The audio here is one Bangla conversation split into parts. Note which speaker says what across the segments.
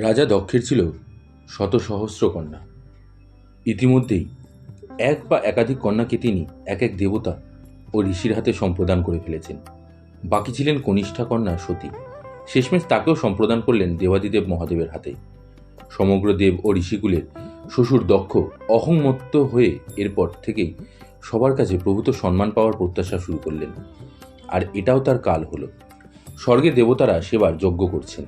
Speaker 1: রাজা দক্ষের ছিল শত সহস্র কন্যা। ইতিমধ্যেই এক বা একাধিক কন্যাকে তিনি এক এক দেবতা ও ঋষির হাতে সম্প্রদান করে ফেলেছেন। বাকি ছিলেন কনিষ্ঠা কন্যা সতী। শেষমেশ তাকেও সম্প্রদান করলেন দেবাদিদেব মহাদেবের হাতে। সমগ্র দেব ও ঋষিকুলের শ্বশুর দক্ষ অহংমত্ত হয়ে এরপর থেকেই সবার কাছে প্রভূত সম্মান পাওয়ার প্রত্যাশা শুরু করলেন। আর এটাও তার কাল হলো। স্বর্গে দেবতারা সেবার যজ্ঞ করছেন।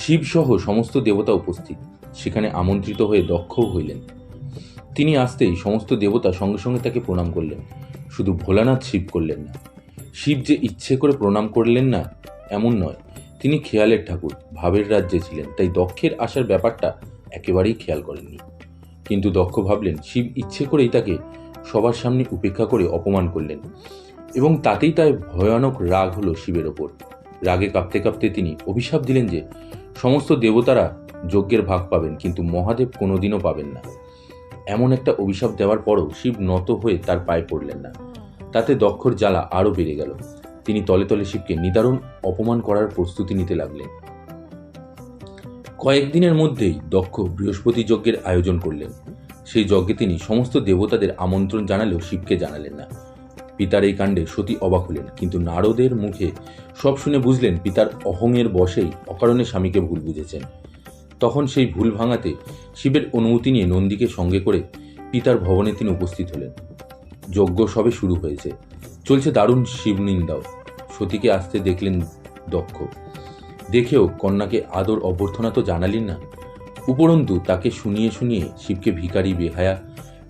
Speaker 1: শিবসহ সমস্ত দেবতা উপস্থিত। সেখানে আমন্ত্রিত হয়ে দক্ষও হইলেন। তিনি আসতেই সমস্ত দেবতা সঙ্গে সঙ্গে তাকে প্রণাম করলেন। শুধু ভোলানাথ শিব করলেন না, শিব যে ইচ্ছে করে প্রণাম করলেন না, এমন নয়। তিনি খেয়ালের ঠাকুর, ভাবের রাজ্যে ছিলেন, তাই দক্ষের আসার ব্যাপারটা একেবারেই খেয়াল করেননি। কিন্তু দক্ষ ভাবলেন, শিব ইচ্ছে করেই তাকে সবার সামনে উপেক্ষা করে অপমান করলেন এবং তাতেই তার ভয়ানক রাগ হলো শিবের ওপর। রাগে কাঁপতে কাঁপতে তিনি অভিশাপ দিলেন যে সমস্ত দেবতারা যজ্ঞের ভাগ পাবেন, কিন্তু মহাদেব কোনোদিনও পাবেন না। এমন একটা অভিশাপ দেওয়ার পরও শিব নত হয়ে তার পায়ে পড়লেন না। তাতে দক্ষর জ্বালা আরও বেড়ে গেল। তিনি তলে তলে শিবকে নিদারুণ অপমান করার প্রস্তুতি নিতে লাগলেন। কয়েকদিনের মধ্যেই দক্ষ বৃহস্পতি যজ্ঞের আয়োজন করলেন। সেই যজ্ঞে তিনি সমস্ত দেবতাদের আমন্ত্রণ জানালেও শিবকে জানালেন না। পিতার এই কাণ্ডে সতী অবাক হলেন, কিন্তু নারদের মুখে সব শুনে বুঝলেন পিতার অহংয়ের বশেই অকারণে স্বামীকে ভুল বুঝেছেন। তখন সেই ভুল ভাঙাতে শিবের অনুমতি নিয়ে নন্দীকে সঙ্গে করে পিতার ভবনে তিনি উপস্থিত হলেন। যজ্ঞ সবে শুরু হয়েছে। চলছে দারুণ শিবনিন্দাও সতীকে আসতে দেখলেন দক্ষ। দেখেও কন্যাকে আদর অভ্যর্থনা তো জানালেন না। উপরন্তু তাকে শুনিয়ে শুনিয়ে শিবকে ভিখারি বেহায়া,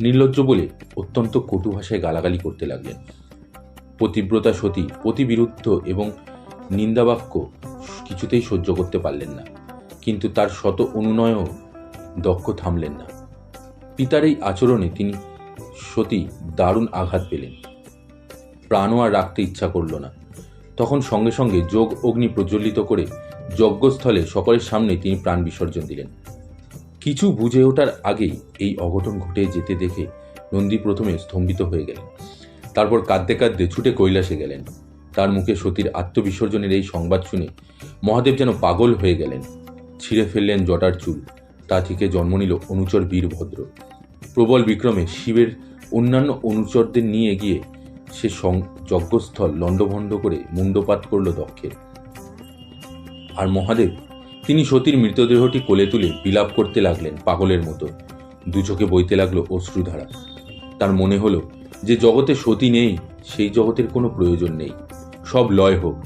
Speaker 1: নির্লজ্জ বলে অত্যন্ত কটু ভাষায় গালাগালি করতে লাগলেন। পতিব্রতা সতী পতিবিরুদ্ধ এবং নিন্দাবাক্য কিছুতেই সহ্য করতে পারলেন না। কিন্তু তার শত অনুনয়ও দক্ষ থামলেন না। পিতার এই আচরণে তিনি সতী দারুণ আঘাত পেলেন। প্রাণও আর রাখতে ইচ্ছা করল না। তখন সঙ্গে সঙ্গে যোগ অগ্নি প্রজ্বলিত করে যজ্ঞস্থলে সকলের সামনে তিনি প্রাণ বিসর্জন দিলেন। কিছু বুঝে ওঠার আগেই এই অঘটন ঘটে যেতে দেখে নন্দী প্রথমে স্তম্ভিত হয়ে গেলেন। তারপর কাঁদতে কাঁদতে ছুটে কৈলাসে গেলেন। তার মুখে সতীর আত্মবিসর্জনের এই সংবাদ শুনে মহাদেব যেন পাগল হয়ে গেলেন। ছিঁড়ে ফেললেন জটার চুল, তা থেকে জন্ম নিল অনুচর বীরভদ্র। প্রবল বিক্রমে শিবের অন্যান্য অনুচরদের নিয়ে গিয়ে সে যজ্ঞস্থল লণ্ডভণ্ড করে মুণ্ডপাত করল দক্ষের। আর মহাদেব, তিনি সতীর মৃতদেহটি কোলে তুলে বিলাপ করতে লাগলেন পাগলের মতো। দু চোখে বইতে লাগল অশ্রুধারা। তার মনে হলো যে জগতে সতী নেই, সেই জগতের কোনো প্রয়োজন নেই। সব লয় হোক,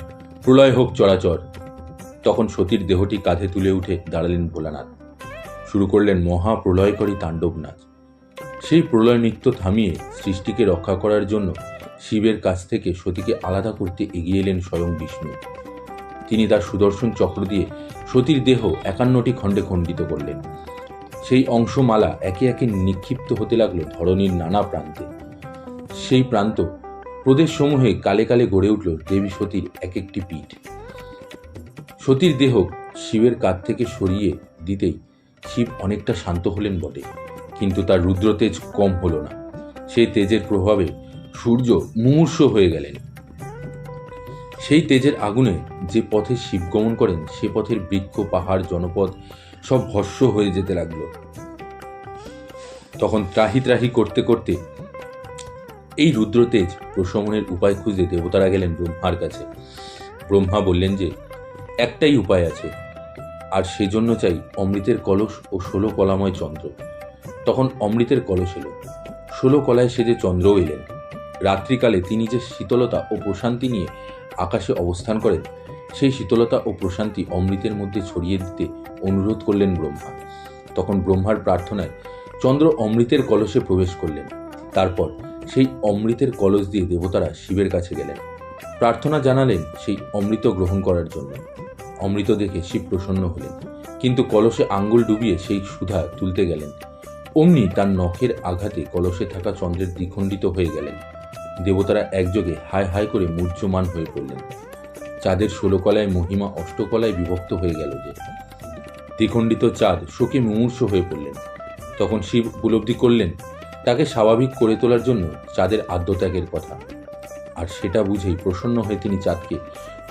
Speaker 1: প্রলয় হোক চরাচর। তখন সতীর দেহটি কাঁধে তুলে উঠে দাঁড়ালেন ভোলানাথ। শুরু করলেন মহা প্রলয়করী তাণ্ডব নাচ সেই প্রলয় নৃত্য থামিয়ে সৃষ্টিকে রক্ষা করার জন্য শিবের কাছ থেকে সতীকে আলাদা করতে এগিয়ে এলেন স্বয়ং বিষ্ণু। তিনি তার সুদর্শন চক্র দিয়ে সতীর দেহ একান্নটি খণ্ডে খণ্ডিত করলেন। সেই অংশমালা একে একে নিক্ষিপ্ত হতে লাগল ধরনীর নানা প্রান্তে। সেই প্রান্ত প্রদেশসমূহে কালে কালে গড়ে উঠল দেবী সতীর এক একটি পীঠ। সতীর দেহ শিবের কাছ থেকে সরিয়ে দিতেই শিব অনেকটা শান্ত হলেন বটে, কিন্তু তার রুদ্রতেজ কম হলো না। সেই তেজের প্রভাবে সূর্য মুমূর্ষ হয়ে গেলেন। সেই তেজের আগুনে যে পথে শিব গমন করেন, সে পথের বৃক্ষ, পাহাড়, জনপদ সব ভস্য হয়ে যেতে লাগল। তখন ত্রাহি ত্রাহি করতে করতে এই রুদ্রতেজ প্রশমনের উপায় খুঁজে দেবতারা গেলেন ব্রহ্মার কাছে। ব্রহ্মা বললেন যে, একটাই উপায় আছে, আর সেজন্য চাই অমৃতের কলস ও ষোলো কলাময় চন্দ্র। তখন অমৃতের কলস এলো। ষোলো কলায় সেজে চন্দ্রও এলেন। রাত্রিকালে তিনি যে শীতলতা ও প্রশান্তি নিয়ে আকাশে অবস্থান করেন, সেই শীতলতা ও প্রশান্তি অমৃতের মধ্যে ছড়িয়ে দিতে অনুরোধ করলেন ব্রহ্মা। তখন ব্রহ্মার প্রার্থনায় চন্দ্র অমৃতের কলসে প্রবেশ করলেন। তারপর সেই অমৃতের কলস দিয়ে দেবতারা শিবের কাছে গেলেন। প্রার্থনা জানালেন সেই অমৃত গ্রহণ করার জন্য। অমৃত দেখে শিব প্রসন্ন হলেন, কিন্তু কলসে আঙ্গুল ডুবিয়ে সেই সুধা তুলতে গেলেন। অমনি তার নখের আঘাতে কলসে থাকা চন্দ্রের দ্বিখণ্ডিত হয়ে গেলেন। দেবতারা একযোগে হায় হায় করে মূর্যমান হয়ে পড়লেন। চাঁদের ষোলো কলায় মহিমা অষ্টকলায় বিভক্ত হয়ে গেল যে। দ্বিখণ্ডিত চাঁদ শোকে মুমূর্ষ হয়ে পড়লেন। তখন শিব উপলব্ধি করলেন তাকে স্বাভাবিক করে তোলার জন্য চাঁদের আদ্যত্যাগের কথা। আর সেটা বুঝেই প্রসন্ন হয়ে তিনি চাঁদকে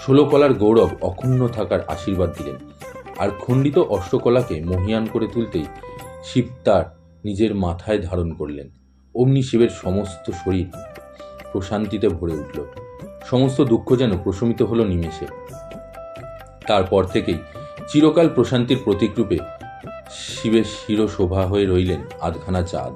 Speaker 1: ষোলো কলার গৌরব অক্ষুণ্ণ থাকার আশীর্বাদ দিলেন। আর খণ্ডিত অষ্টকলাকে মহিয়ান করে তুলতেই শিব তার নিজের মাথায় ধারণ করলেন। অমনি শিবের সমস্ত শরীর প্রশান্তিতে ভরে উঠল। সমস্ত দুঃখ যেন প্রশমিত হলো নিমেষে। তারপর থেকেই চিরকাল প্রশান্তির প্রতীকরূপে শিবের শিরশোভা হয়ে রইলেন আধখানা চাঁদ।